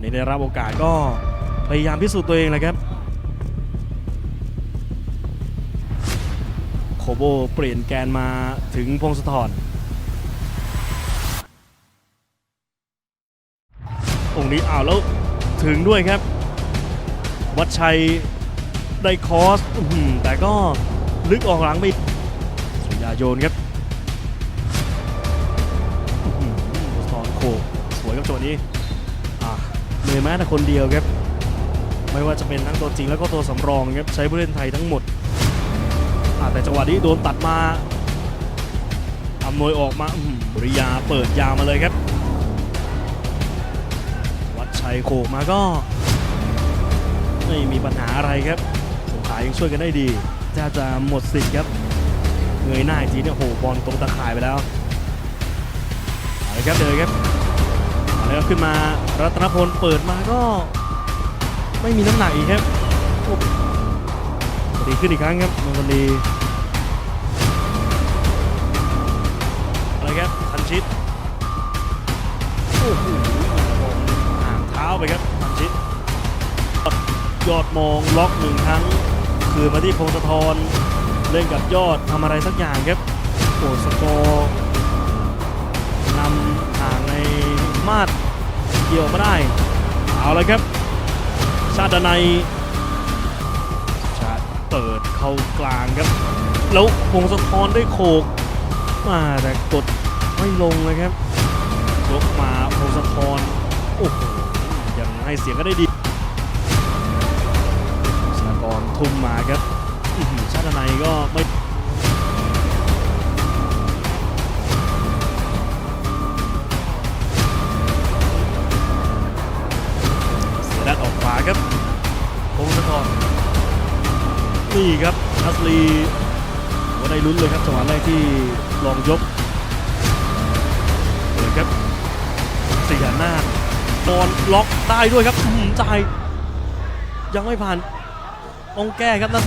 ได้รับโอกาสก็พยายามพิสูจน์ตัวเองแหละครับโคโบเปลี่ยนแกนมาถึงพงศธรองค์นี้อ้าวแล้วถึงด้วยครับ วัดชัยได้คอสอแต่ก็ลึกออกหลังไปสุริยาโยนครับอื้อหือพงศธรโขกสวยครับโจทย์นี้ เหนื่อยแม้แต่คนเดียวครับ ไม่ว่าจะเป็นทั้งตัวจริงแล้วก็ตัวสำรองครับใช้ผู้เล่นไทยทั้งหมดแต่จังหวะนี้โดนตัดมาอำนวยออกมาอื้อหือบุริยาเปิดยามาเลยครับ วัดชัยโขกมาก็ ไม่มีปัญหาอะไรครับสงขายังช่วยกันได้ดีแทบจะหมดสิทธิ์ครับเงยหน้าอีเนี่ยโอ้โหบอลตรงตะข่ายไปแล้วเอาเลยครับเดินครับ เอาเลยครับขึ้นมารัตนพลเปิดมาก็ไม่มีน้ำหนักอีกครับดีขึ้นอีกครั้งครับมันคนดีอาเลยครับคันชิตโอ้โหห่างเท้าไปครับคันชิตยอดมองล็อกหนึ่งครั้ง คืนมาที่พงศธรเล่นกับยอดทำอะไรสักอย่างครับโอ้สกอร์ มาดเกี่ยวมาได้ เอาเลยครับ ชาติในยชาติเปิดเข้ากลางครับ แล้วพงศธรได้โขกมาแต่กดไม่ลงเลยครับยกมาพงศธรโอ้โหยังให้เสียงก็ได้ดีสากรทุ่มมาครับชาติในยก็ไม่ นี่ครับอัสลีว่าได้ลุ้นเลยครับจังหวะแรกที่ลองยกเลยครับเสียหน้านอนล็อกได้ด้วยครับหืมใจ่ายยังไม่ผ่านต้องแก้ครับนะ